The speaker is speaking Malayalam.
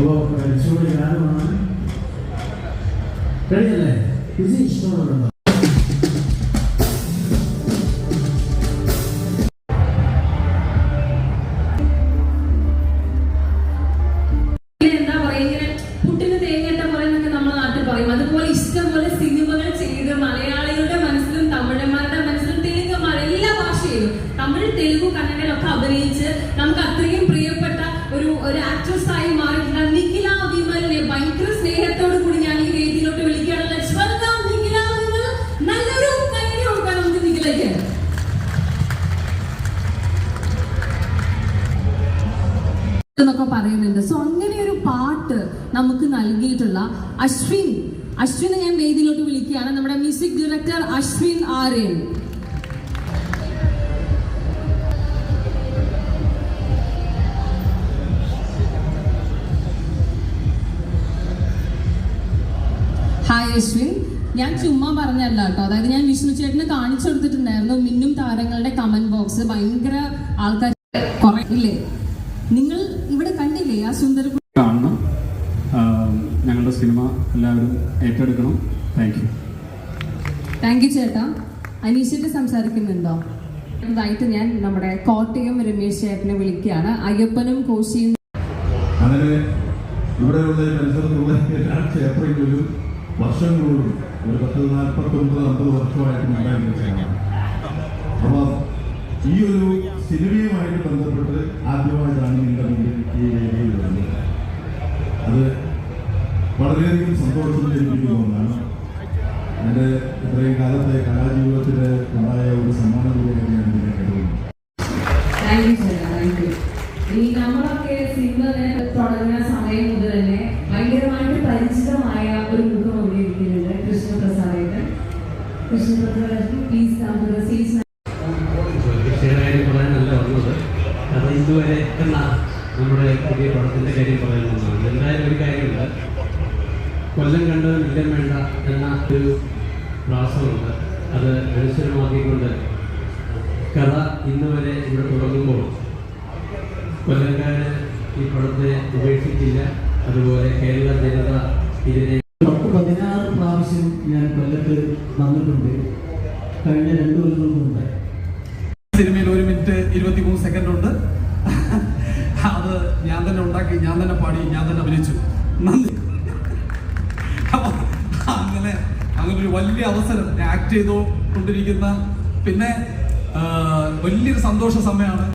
അപ്പോൾ പരിശോധന ഗാനമാണ് കഴിയല്ലേ ഇത് ഭാഷയിലും തമിഴ് തെലുഗു കന്നഡയിലൊക്കെ അഭിനയിച്ച് നമുക്ക് അത്രയും പ്രിയപ്പെട്ട ഒരു ഒരു ആക്ട്രസ് ആയി മാറിയിട്ടുള്ള നിഖില വിമലിനെ ഭയങ്കര സ്നേഹത്തോടു കൂടി ഞാൻ ഈ വേദിയിലോട്ട് വിളിക്കുകയാണ്. നല്ലൊരു എന്നൊക്കെ പറയുന്നുണ്ട്. സോ അങ്ങനെ ഒരു പാട്ട് നമുക്ക് നൽകിയിട്ടുള്ള അശ്വിൻ. അശ്വിനെ ഞാൻ വേദിയിലോട്ട് വിളിക്കുകയാണ്. നമ്മുടെ മ്യൂസിക് ഡയറക്ടർ അശ്വിൻ ആര്യൻ. അശ്വിൻ ഞാൻ ചുമ്മാ പറഞ്ഞല്ല കേട്ടോ. അതായത് ഞാൻ വിഷ്ണു ചേട്ടന് കാണിച്ചു കൊടുത്തിട്ടുണ്ടായിരുന്നു. മിന്നും താരങ്ങളുടെ കമന്റ് ബോക്സ് ഭയങ്കര ആൾക്കാർ കുറെ ഇല്ലേ? നിങ്ങൾ ഇവിടെ കണ്ടില്ലേ ആ സുന്ദര കാണണം. ഞങ്ങളുടെ സിനിമ എല്ലാവരും ഏറ്റെടുക്കണം. താങ്ക് യു താങ്ക് യു ചേട്ടാ. അനീഷിട്ട് സംസാരിക്കുന്നുണ്ടോ? ഇതായിട്ട് ഞാൻ നമ്മുടെ കോട്ടയം രമേശ് ചേട്ടനെ വിളിക്കുകയാണ്. അയ്യപ്പനും കോശിയും അങ്ങനെ ഇവിടെയുള്ള എല്ലാ ക്ഷേത്രങ്ങളിലും വർഷങ്ങളോടും ഒരു പത്ത് നാൽപ്പത്തൊമ്പത് അമ്പത് വർഷമായിട്ട് ഉണ്ടായിരുന്നതാണ് അപ്പോൾ ഈ ഒരു സിനിമയുമായിട്ട് ബന്ധപ്പെട്ട് ആദ്യമായിട്ടാണ് നിങ്ങളുടെ മുന്നിൽ ഈ വേദിയിൽ വരുന്നത് അത് വളരെയധികം സന്തോഷം ജനിപ്പിക്കുന്ന ഒന്നാണ് എന്റെ ഇത്രയും കാലത്തെ കലാജീവിതത്തിൽ ഉണ്ടായ ഒരു സമ്മാനം കൂടിയാണ് ഞാൻ ഇതിനെ കരുതുന്നു താങ്ക് യു ചേട്ടാ താങ്ക് യു ഈ നമ്മളൊക്കെ സിനിമ തുടങ്ങുന്ന സമയം മുതൽ തന്നെ ഭയങ്കരമായിട്ട് പരിചിതമായ ഒരു മുഖം കാരണം ഇതുവരെ എന്ന നമ്മുടെ പുതിയ പടത്തിന്റെ കാര്യം പറയാനുള്ളതാണ് എന്തായാലും ഒരു കാര്യമുണ്ട് കൊല്ലം കണ്ടത് മില്ലം വേണ്ട എന്ന ഒരു പ്രാസമുണ്ട് അത് അനുസരമാക്കിക്കൊണ്ട് കഥ ഇന്ന് വരെ ഇവിടെ തുടങ്ങുമ്പോൾ കൊല്ലംകാര് ഈ പടത്തെ ഉപേക്ഷിച്ചില്ല. അതുപോലെ കേരള ജനത ഇതിനെ വന്നിട്ടുണ്ട് കഴിഞ്ഞ രണ്ടു കൊല്ലം മുമ്പ്. സിനിമയിൽ ഒരു മിനിറ്റ് ഇരുപത്തി മൂന്ന് സെക്കൻഡ് ഉണ്ട്. അത് ഞാൻ തന്നെ ഉണ്ടാക്കി ഞാൻ തന്നെ പാടി ഞാൻ തന്നെ അഭിനയിച്ചു. നന്ദി. അങ്ങനെ അങ്ങനെ ഒരു വലിയ അവസരം ആക്ട് ചെയ്തുകൊണ്ടിരിക്കുന്ന പിന്നെ വലിയൊരു സന്തോഷ സമയമാണ്.